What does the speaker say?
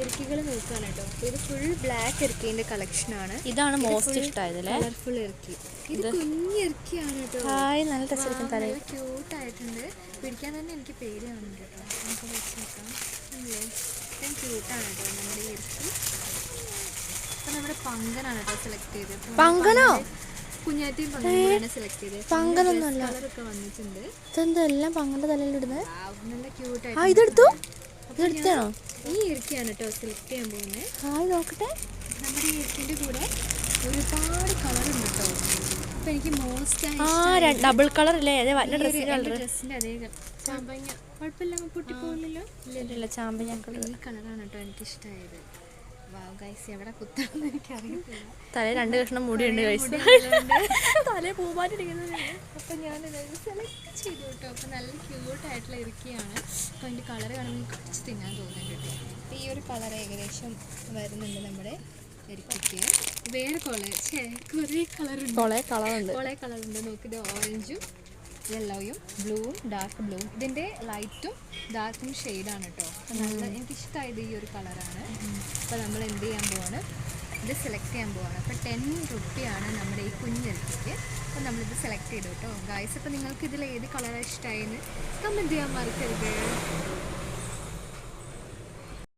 ഇറുക്കികൾ നോക്കുകയാണ് കേട്ടോ ഇത് ഫുൾ ബ്ലാക്ക് ഇറുക്കിന്റെ ആണ്. ഇതാണ് മോസ്റ്റ് ഇഷ്ടമായത് കളർഫുൾ ഇറക്കി. ഇത് കുഞ്ഞി ഇറുക്കിയാണ് കേട്ടോ ഹായ് നല്ല രസം നല്ല ക്യൂട്ട് ആയിട്ടുണ്ട്. പിടിക്കാൻ തന്നെ എനിക്ക് പേടിയാണ് കേട്ടോ നമുക്ക് വെച്ച് നോക്കാം അല്ലേ? ഇത്രയും ക്യൂട്ടാണ് കേട്ടോ നമ്മുടെ ഇറക്കി. അപ്പം നമ്മുടെ പങ്കനാണ് കേട്ടോ സെലക്ട് ചെയ്തത്. പങ്കനോ? പങ്കനൊന്നുമല്ല. ഇതെന്താ എല്ലാം Wow, നല്ല ക്യൂട്ട് ആ ഇതെടുത്തു ഇതെടുത്താണോ ഈ ഇറക്കിയാണ് കേട്ടോ സെലക്ട് ചെയ്യാൻ പോകുന്നത് ഹായ് നോക്കട്ടെ. നമ്മുടെ ഈ ഇറുക്കിന്റെ കൂടെ ഒരുപാട് കളർ ഉണ്ട് കേട്ടോ അപ്പൊ എനിക്ക് മോസ്റ്റ് ആ ഡബിൾ കളർ അല്ലേ? അതെ വല്ല ഡ്രസ്സിന്റെ കളർ ഡ്രസ്സിന്റെ അതേ ചാമ്പങ്ങ. കുഴപ്പമില്ല പൊട്ടിപ്പോകില്ലല്ലോ ഇല്ല ചാമ്പ ഞാൻ ഈ കളറാണ് കേട്ടോ എനിക്ക് ഇഷ്ടമായത് തലയിൽ രണ്ട് കഷ്ണം മുടിയുണ്ട് കഴിച്ചു തലേ പൂമാറ്റിരിക്കുന്നത് അപ്പം ഞാൻ സെലക്ട് ചെയ്തു കേട്ടോ അപ്പം നല്ല ക്യൂട്ടായിട്ടുള്ള ഇറുക്കിയാണ് അപ്പം അതിന്റെ കളർ കാണുമ്പോൾ കുറച്ച് തിന്നാൻ തോന്നുന്നുണ്ട് കേട്ടോ. ഈ ഒരു കളർ ഏകദേശം വരുന്നുണ്ട് നമ്മുടെ വേറെ കളർ ഛേ കുറേ കളറുണ്ട് കൊളേ കളറുണ്ട് നോക്കിയത് ഓറഞ്ചും യെല്ലോയും ബ്ലൂവും ഡാർക്ക് ബ്ലൂവും ഇതിന്റെ ലൈറ്റും ഡാർക്കും ഷെയ്ഡാണ് കേട്ടോ നല്ല എനിക്കിഷ്ടമായത് ഈ ഒരു കളറാണ് അപ്പോൾ നമ്മൾ എന്ത് ചെയ്യാൻ പോവാണ്? ഇത് സെലക്ട് ചെയ്യാൻ പോവാണ്. അപ്പോൾ ടെൻ റുപ്പിയാണ് നമ്മുടെ ഈ കുഞ്ഞിറക്കിക്ക് അപ്പോൾ നമ്മളിത് സെലക്ട് ചെയ്തു കേട്ടോ. ഗായ്സ് അപ്പോൾ നിങ്ങൾക്ക് ഇതിൽ ഏത് കളറാണ് ഇഷ്ടമായെന്ന് കമന്റ് ചെയ്യാൻ മറക്കരുത്.